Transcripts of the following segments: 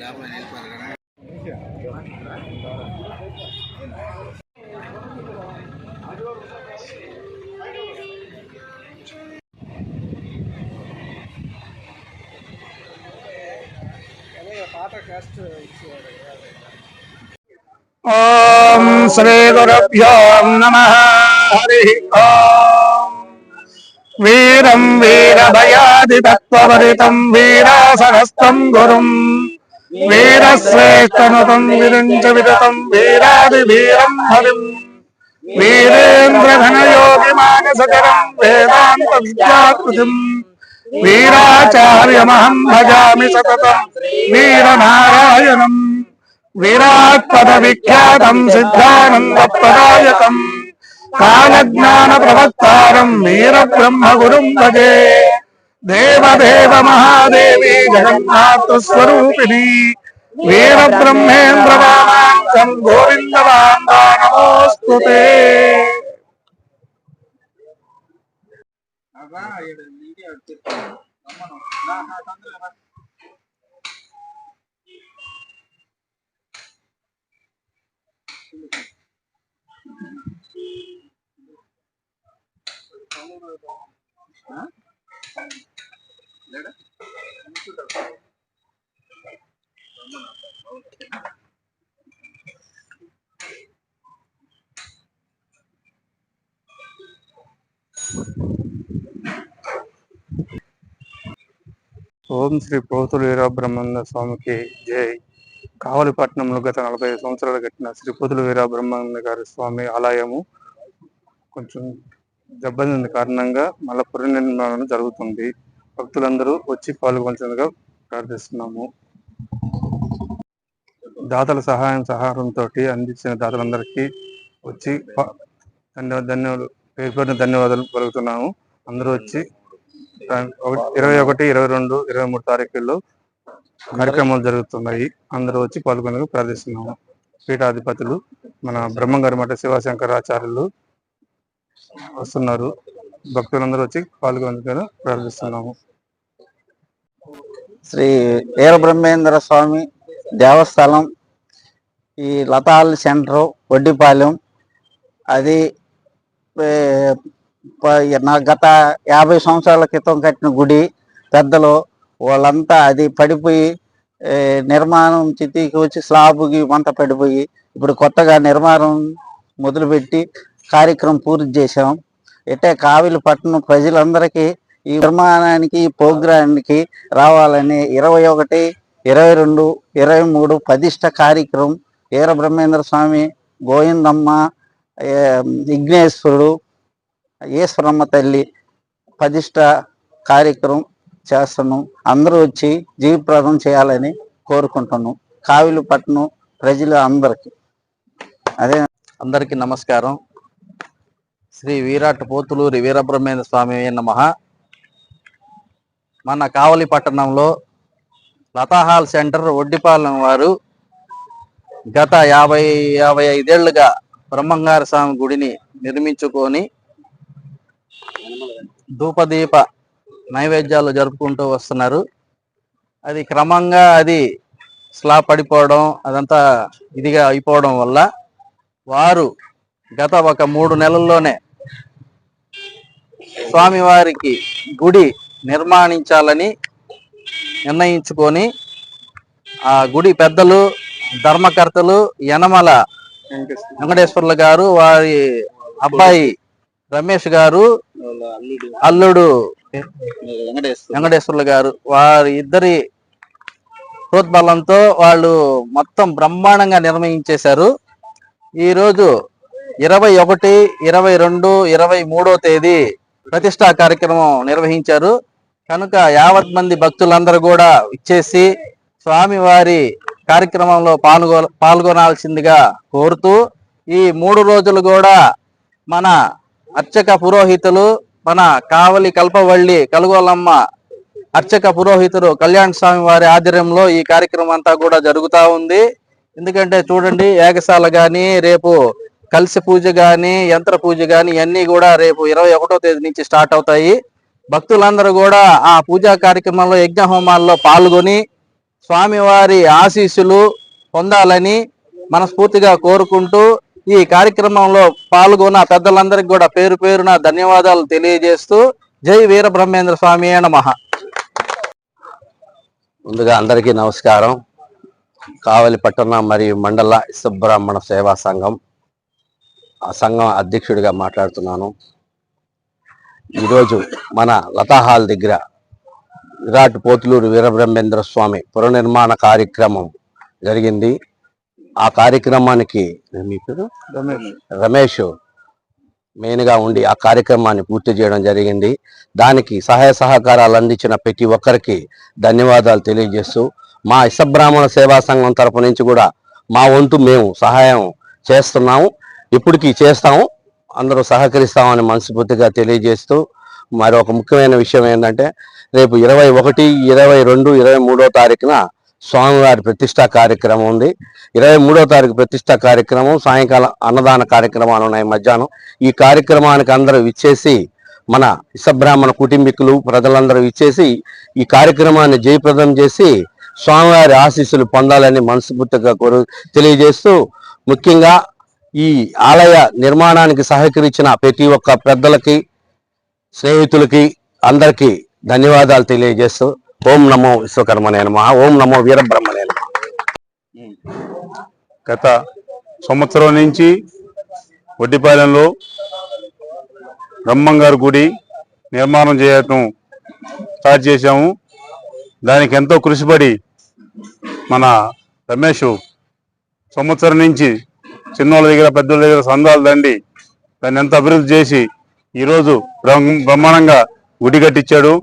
ಲಾಭ ನಿಲ್ಪಾರ ఓం శ్రీ గురుభ్యో నమ హరి వీరం వీరభయాది తత్వరితం వీరాసహస్తం గురుం వీరశ్రేష్టనుతం విరుంచ విదతం వీరాది వీరం హరిం వీరేంద్రధనయోగి మానసకరం వేదాంత విద్యాకృతిం వీరాచార్యమహం భజామి సతతం వీరనారాయణం. విరాట్ పద విఖ్యాతం సిద్ధానంద ప్రదాయకం కాలజ్ఞాన ప్రవక్తారం వీర బ్రహ్మ గురుం భజే. దేవదేవ మహాదేవి జగన్నాథ స్వరూపిణి. వీర బ్రహ్మేంద్ర నమోస్తుతే గోవింద నమోస్తుతే ఓం శ్రీ పోతులు వీరబ్రహ్మానంద స్వామికి జై. కావలిపట్నంలో గత నలభై సంవత్సరాలు కట్టిన శ్రీ పోతులు వీరబ్రహ్మానంద గారి స్వామి ఆలయము కొంచెం దెబ్బతింది కారణంగా మళ్ళా పునర్నిర్మాణం జరుగుతుంది. భక్తులందరూ వచ్చి పాల్గొంచేందుగా ప్రార్థిస్తున్నాము. దాతల సహాయం సహారంతో అందించిన దాతలందరికీ వచ్చి ప- ధన్యవాదాలు పేరు పేరున ధన్యవాదాలు పలుకుతున్నాము. అందరూ వచ్చి ఇరవై ఒకటి ఇరవై రెండు ఇరవై మూడు తారీఖుల్లో కార్యక్రమాలు జరుగుతున్నాయి. అందరూ వచ్చి పాల్గొనేందుకు ప్రార్థిస్తున్నాము. పీఠాధిపతులు మన బ్రహ్మంగారి మఠ శివశంకరాచార్యులు వస్తున్నారు. భక్తులందరూ వచ్చి పాల్గొనేందుకు ప్రార్థిస్తున్నాము. శ్రీ వీరబ్రహ్మేంద్ర స్వామి దేవస్థలం ఈ లతాల్ సెంటర్ వడ్డిపాలెం అది నా గత యాభై సంవత్సరాల క్రితం కట్టిన గుడి పెద్దలు వాళ్ళంతా అది పడిపోయి నిర్మాణం చితికి వచ్చి స్లాబ్కి వంత పడిపోయి ఇప్పుడు కొత్తగా నిర్మాణం మొదలుపెట్టి కార్యక్రమం పూర్తి చేశాం. ఇట్టే కావిలి పట్టణం ప్రజలందరికీ ఈ నిర్మాణానికి ఈ ప్రోగ్రానికి రావాలని ఇరవై ఒకటి ఇరవై రెండు ఇరవై మూడు పదిష్ట కార్యక్రమం వీర బ్రహ్మేంద్ర స్వామి గోవిందమ్మ విఘ్నేశ్వరుడు ఈశ్వరమ్మ తల్లి పదిష్ట కార్యక్రమం చేస్తున్నాం అందరూ వచ్చి జీవప్రదం చేయాలని కోరుకుంటున్నాం కావిలి పట్టణం ప్రజలు అందరికి. అదే అందరికీ నమస్కారం. శ్రీ వీరాట్ పోతులూరి వీరబ్రహ్మేంద్ర స్వామి నమ. మన కావలి పట్టణంలో లతాహాల్ సెంటర్ ఒడ్డిపాలెం వారు గత యాభై యాభై ఐదేళ్ళుగా బ్రహ్మంగారి స్వామి గుడిని నిర్మించుకొని ధూపదీప నైవేద్యాలు జరుపుకుంటూ వస్తున్నారు. అది క్రమంగా అది స్లా పడిపోవడం అదంతా ఇదిగా అయిపోవడం వల్ల వారు గత ఒక మూడు నెలల్లోనే స్వామివారికి గుడి నిర్మాణించాలని నిర్ణయించుకొని ఆ గుడి పెద్దలు ధర్మకర్తలు యనమల వెంకటేశ్వర్ల గారు వారి అబ్బాయి రమేష్ గారు అల్లుడు. వెంకటేశ్వర్ల. గారు వారి ఇద్దరి ప్రోద్బలంతో వాళ్ళు మొత్తం బ్రహ్మాండంగా నిర్వహించేశారు ఈ రోజు ఇరవై ఒకటి ఇరవై రెండు ఇరవై మూడో తేదీ ప్రతిష్టా కార్యక్రమం నిర్వహించారు. కనుక యావత్ మంది భక్తులందరూ కూడా ఇచ్చేసి స్వామివారి కార్యక్రమంలో పాల్గొ పాల్గొనాల్సిందిగా కోరుతూ ఈ మూడు రోజులు కూడా మన అర్చక పురోహితులు మన కావలి కల్పవల్లి కలుగోలమ్మ అర్చక పురోహితుడు కళ్యాణ్ స్వామి వారి ఆధ్వర్యంలో ఈ కార్యక్రమం అంతా కూడా జరుగుతూ ఉంది. ఎందుకంటే చూడండి ఏకశాల కానీ రేపు కలిసి పూజ కానీ యంత్ర పూజ కానీ ఇవన్నీ కూడా రేపు ఇరవై ఒకటో తేదీ నుంచి స్టార్ట్ అవుతాయి. భక్తులందరూ కూడా ఆ పూజా కార్యక్రమంలో యజ్ఞ హోమాల్లో పాల్గొని స్వామివారి ఆశీస్సులు పొందాలని మనస్ఫూర్తిగా కోరుకుంటూ ఈ కార్యక్రమంలో పాల్గొన్న పెద్దలందరికీ కూడా పేరు పేరున ధన్యవాదాలు తెలియజేస్తూ జై వీర బ్రహ్మేంద్ర స్వామి నమః. ముందుగా అందరికీ నమస్కారం. కావలి పట్టణ మరియు మండల సుబ్రహ్మణ సేవా సంఘం ఆ సంఘం అధ్యక్షుడిగా మాట్లాడుతున్నాను. ఈరోజు మన లతాహాల్ దగ్గర విరాట్ పోతులూరు వీరబ్రహ్మేంద్ర స్వామి పునర్నిర్మాణ కార్యక్రమం జరిగింది. ఆ కార్యక్రమానికి మీ పేరు? రమేష్. మెయిన్గా ఉండి ఆ కార్యక్రమాన్ని పూర్తి చేయడం జరిగింది. దానికి సహాయ సహకారాలు అందించిన ప్రతి ఒక్కరికి ధన్యవాదాలు తెలియజేస్తూ మా ఇసబ్రాహ్మణ సేవా సంఘం తరపు నుంచి కూడా మా వంతు మేము సహాయం చేస్తున్నాము. ఇప్పటికీ చేస్తాము. అందరూ సహకరిస్తామని మనస్ఫూర్తిగా తెలియజేస్తూ మరి ఒక ముఖ్యమైన విషయం ఏంటంటే రేపు ఇరవై ఒకటి ఇరవై రెండు ఇరవై మూడో తారీఖున స్వామివారి ప్రతిష్టా కార్యక్రమం ఉంది. ఇరవై మూడో తారీఖు ప్రతిష్టా కార్యక్రమం సాయంకాలం అన్నదాన కార్యక్రమాలు ఉన్నాయి మధ్యాహ్నం. ఈ కార్యక్రమానికి అందరూ ఇచ్చేసి మన ఇసబ్రాహ్మణ కుటుంబీకులు ప్రజలందరూ ఇచ్చేసి ఈ కార్యక్రమాన్ని జయప్రదం చేసి స్వామివారి ఆశీస్సులు పొందాలని మనస్ఫూర్తిగా కోరు తెలియజేస్తూ ముఖ్యంగా ఈ ఆలయ నిర్మాణానికి సహకరించిన ప్రతి ఒక్క పెద్దలకి స్నేహితులకి అందరికీ ధన్యవాదాలు తెలియజేస్తూ ఓం నమో విశ్వకర్మనే నమ ఓం నమో వీరబ్రహ్మనే నమ. గత సంవత్సరం నుంచి వడ్డిపాలెంలో బ్రహ్మంగారి గుడి నిర్మాణం చేయటం స్టార్ట్ చేశాము. దానికి ఎంతో కృషిపడి మన రమేష్ సంవత్సరం నుంచి చిన్నోళ్ళ దగ్గర పెద్దోళ్ళ దగ్గర సందాలు దండి దాన్ని ఎంత అభివృద్ధి చేసి ఈరోజు బ్రహ్మాండంగా గుడి కట్టించాడు.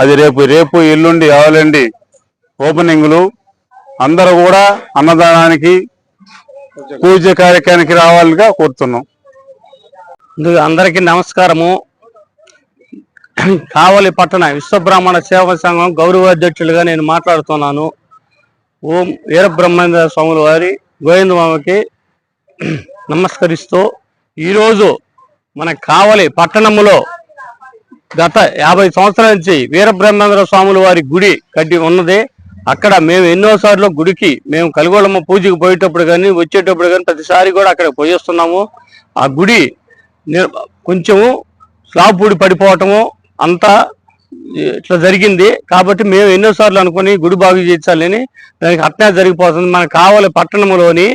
అది రేపు రేపు ఎల్లుండి ఆవలండి ఓపెనింగ్లు. అందరూ కూడా అన్నదానానికి పూజ కార్యక్రమానికి రావాలిగా కోరుతున్నాం. అందరికీ నమస్కారము. కావలి పట్టణ విశ్వబ్రాహ్మణ సేవా సంఘం గౌరవ అధ్యక్షులుగా నేను మాట్లాడుతున్నాను. ఓం వీరబ్రహ్మేంద్ర స్వాముల వారి గోవిందమామకి నమస్కరిస్తూ ఈరోజు మన కావలి పట్టణములో గత యాభై సంవత్సరాల నుంచి వీరబ్రహ్మేంద్ర స్వాముల వారి గుడి కట్టి ఉన్నది. అక్కడ మేము ఎన్నోసార్లు గుడికి మేము కలుగోళమ్మ పూజకి పోయేటప్పుడు కానీ వచ్చేటప్పుడు కానీ ప్రతిసారి కూడా అక్కడ పోయేస్తున్నాము. ఆ గుడి కొంచెము స్లాబ్ పూడి పడిపోవటము అంతా ఇట్లా జరిగింది. కాబట్టి మేము ఎన్నోసార్లు అనుకుని గుడి బాగు చేయించాలని దానికి అట్నే జరిగిపోతుంది. మనకు కావాలి పట్టణంలోని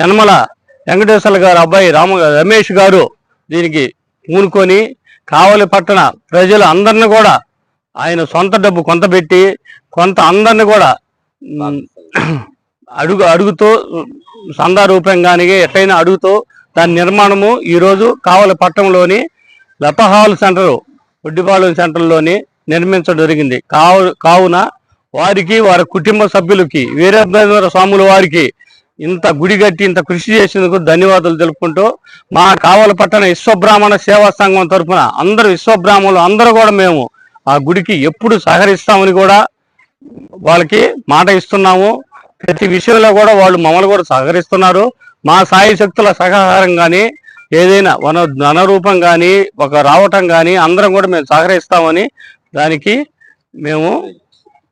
యనమల వెంకటేశ్వర గారు అబ్బాయి రామ రమేష్ గారు దీనికి పూనుకొని కావలి పట్టణ ప్రజలు అందరిని కూడా ఆయన సొంత డబ్బు కొంత పెట్టి కొంత అందరిని కూడా అడుగు అడుగుతూ సందా రూపంగానే ఎట్లయినా అడుగుతూ దాని నిర్మాణము ఈరోజు కావలి పట్టణంలోని లపహాల్ సెంటర్ ఒడ్డిపాలెం సెంటర్లోని నిర్మించడం జరిగింది. కావు కావున వారికి వారి కుటుంబ సభ్యులకి వీరభద్ర స్వాముల వారికి ఇంత గుడి కట్టి ఇంత కృషి చేసినందుకు ధన్యవాదాలు తెలుపుకుంటూ మా కావల పట్టణ విశ్వబ్రాహ్మణ సేవా సంఘం తరఫున అందరు విశ్వబ్రాహ్మణులు అందరూ కూడా మేము ఆ గుడికి ఎప్పుడు సహకరిస్తామని కూడా వాళ్ళకి మాట ఇస్తున్నాము. ప్రతి విషయంలో కూడా వాళ్ళు మమ్మల్ని కూడా సహకరిస్తున్నారు. మా సాయి శక్తుల సహకారం కానీ ఏదైనా వన ధన రూపం కానీ ఒక రావటం కానీ అందరం కూడా మేము సహకరిస్తామని దానికి మేము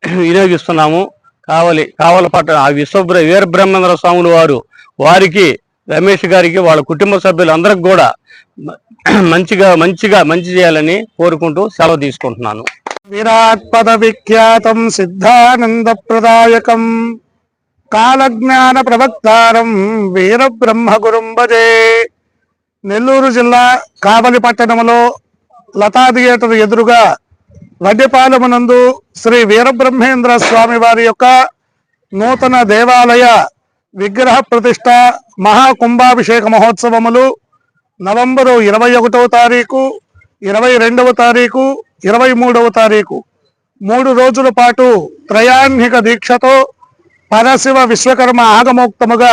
వినియోగిస్తున్నాము. కావలి కావల పట్టణ ఆ విశ్వబ్ర వీరబ్రహ్మేంద్ర స్వాములు వారు వారికి రమేష్ గారికి వాళ్ళ కుటుంబ సభ్యులందరికి కూడా మంచిగా మంచిగా మంచి చేయాలని కోరుకుంటూ సెలవు తీసుకుంటున్నాను. విరాట్ పద విఖ్యాతం సిద్ధానంద ప్రదాయకం కాలజ్ఞాన ప్రవక్తారం వీర బ్రహ్మ గురుంబజే నెల్లూరు జిల్లా కావలి పట్టణంలో లతా థియేటర్ ఎదురుగా వడ్డిపాలమునందు శ్రీ వీరబ్రహ్మేంద్ర స్వామి వారి యొక్క నూతన దేవాలయ విగ్రహ ప్రతిష్ట మహాకుంభాభిషేక మహోత్సవములు నవంబరు ఇరవై ఒకటవ తారీఖు ఇరవై రెండవ తారీఖు ఇరవై మూడవ తారీఖు. మూడు రోజుల పాటు త్రయాహ్నిక దీక్షతో పరశివ విశ్వకర్మ ఆగమోక్తముగా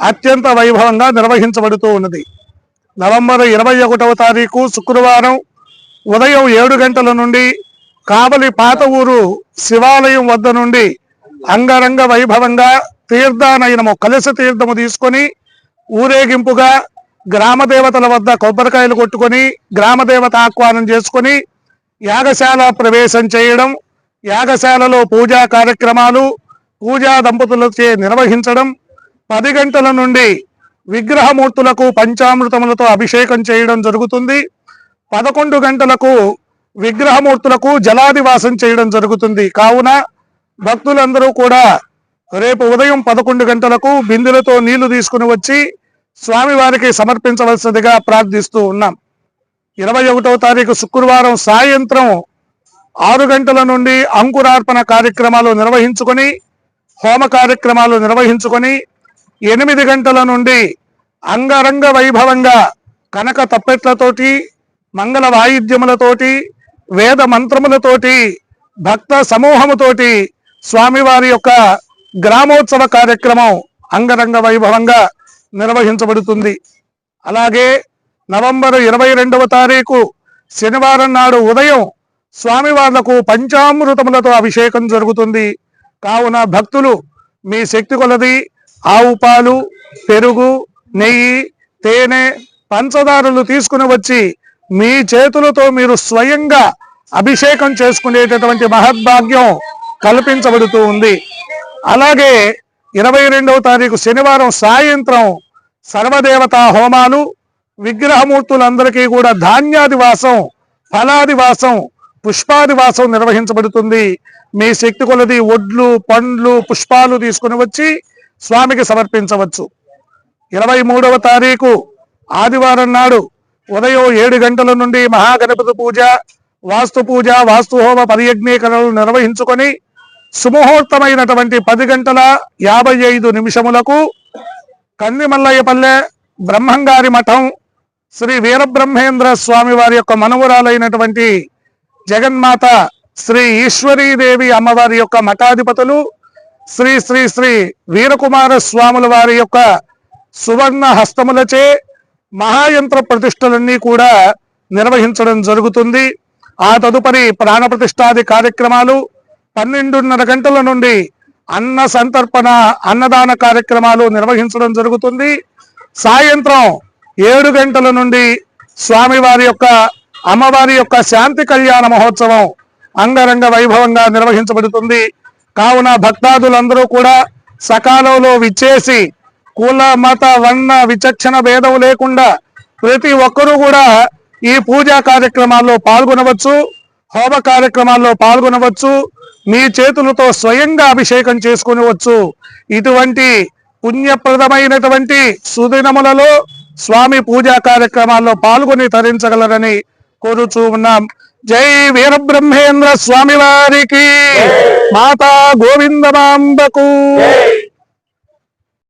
అత్యంత వైభవంగా నిర్వహించబడుతూ ఉన్నది. నవంబర్ ఇరవై ఒకటవ తారీఖు శుక్రవారం ఉదయం ఏడు గంటల నుండి కావలి పాత ఊరు శివాలయం వద్ద నుండి అంగరంగ వైభవంగా తీర్థానయనము కలశ తీర్థము తీసుకొని ఊరేగింపుగా గ్రామ దేవతల వద్ద కొబ్బరికాయలు కొట్టుకొని గ్రామ దేవత ఆహ్వానం చేసుకొని యాగశాల ప్రవేశం చేయడం యాగశాలలో పూజా కార్యక్రమాలు పూజా దంపతులచే నిర్వహించడం పది గంటల నుండి విగ్రహమూర్తులకు పంచామృతములతో అభిషేకం చేయడం జరుగుతుంది. పదకొండు గంటలకు విగ్రహమూర్తులకు జలాదివాసం చేయడం జరుగుతుంది. కావున భక్తులందరూ కూడా రేపు ఉదయం పదకొండు గంటలకు బిందులతో నీళ్ళు తీసుకుని వచ్చి స్వామివారికి సమర్పించవలసిందిగా ప్రార్థిస్తూ ఉన్నాం. ఇరవై ఒకటవ తారీఖు శుక్రవారం సాయంత్రం ఆరు గంటల నుండి అంకురార్పణ కార్యక్రమాలు నిర్వహించుకొని హోమ కార్యక్రమాలు నిర్వహించుకొని ఎనిమిది గంటల నుండి అంగరంగ వైభవంగా కనక తప్పెట్లతోటి మంగళ వాయిద్యములతోటి వేద మంత్రములతోటి భక్త సమూహముతోటి స్వామివారి యొక్క గ్రామోత్సవ కార్యక్రమం అంగరంగ వైభవంగా నిర్వహించబడుతుంది. అలాగే నవంబర్ ఇరవై రెండవ తారీఖు శనివారం నాడు ఉదయం స్వామివార్లకు పంచామృతములతో అభిషేకం జరుగుతుంది. కావున భక్తులు మీ శక్తి కొలది ఆవు పాలు పెరుగు నెయ్యి తేనె పంచదారులు తీసుకుని వచ్చి మీ చేతులతో మీరు స్వయంగా అభిషేకం చేసుకునేటటువంటి మహద్భాగ్యం కల్పించబడుతూ ఉంది. అలాగే ఇరవై రెండవ తారీఖు శనివారం సాయంత్రం సర్వదేవతా హోమాలు విగ్రహమూర్తులందరికీ కూడా ధాన్యాదివాసం ఫలాదివాసం పుష్పాదివాసం నిర్వహించబడుతుంది. మీ శక్తి కొలది ఒడ్లు పండ్లు పుష్పాలు తీసుకుని వచ్చి స్వామికి సమర్పించవచ్చు. ఇరవై మూడవ తారీఖు ఆదివారం నాడు ఉదయం ఏడు గంటల నుండి మహాగణపతి పూజ వాస్తు పూజ వాస్తు హోమ పరియజ్ఞీకరణలు నిర్వహించుకొని సుముహూర్తమైనటువంటి పది గంటల యాభై ఐదు నిమిషములకు కందిమల్లయ్యపల్లె బ్రహ్మంగారి మఠం శ్రీ వీరబ్రహ్మేంద్ర స్వామి వారి యొక్క మనవరాలైనటువంటి జగన్మాత శ్రీ ఈశ్వరీదేవి అమ్మవారి యొక్క మఠాధిపతులు శ్రీ శ్రీ శ్రీ వీరకుమార స్వాముల వారి యొక్క సువర్ణ హస్తములచే మహాయంత్ర ప్రతిష్టలన్నీ కూడా నిర్వహించడం జరుగుతుంది. ఆ తదుపరి ప్రాణ ప్రతిష్టాది కార్యక్రమాలు పన్నెండున్నర గంటల నుండి అన్న సంతర్పణ అన్నదాన కార్యక్రమాలు నిర్వహించడం జరుగుతుంది. సాయంత్రం ఏడు గంటల నుండి స్వామివారి యొక్క అమ్మవారి యొక్క శాంతి కళ్యాణ మహోత్సవం అంగరంగ వైభవంగా నిర్వహించబడుతుంది. కావున భక్తాదులందరూ కూడా సకాలంలో విచ్చేసి కుల మత వర్ణ విచక్షణ భేదం లేకుండా ప్రతి ఒక్కరూ కూడా ఈ పూజా కార్యక్రమాల్లో పాల్గొనవచ్చు హోమ కార్యక్రమాల్లో పాల్గొనవచ్చు మీ చేతులతో స్వయంగా అభిషేకం చేసుకునవచ్చు. ఇటువంటి పుణ్యప్రదమైనటువంటి సుదినములలో స్వామి పూజా కార్యక్రమాల్లో పాల్గొని తరించగలరని కోరుచూ ఉన్నాం. జై వీరబ్రహ్మేంద్ర స్వామి వారికి మాతా గోవిందమాంబకు.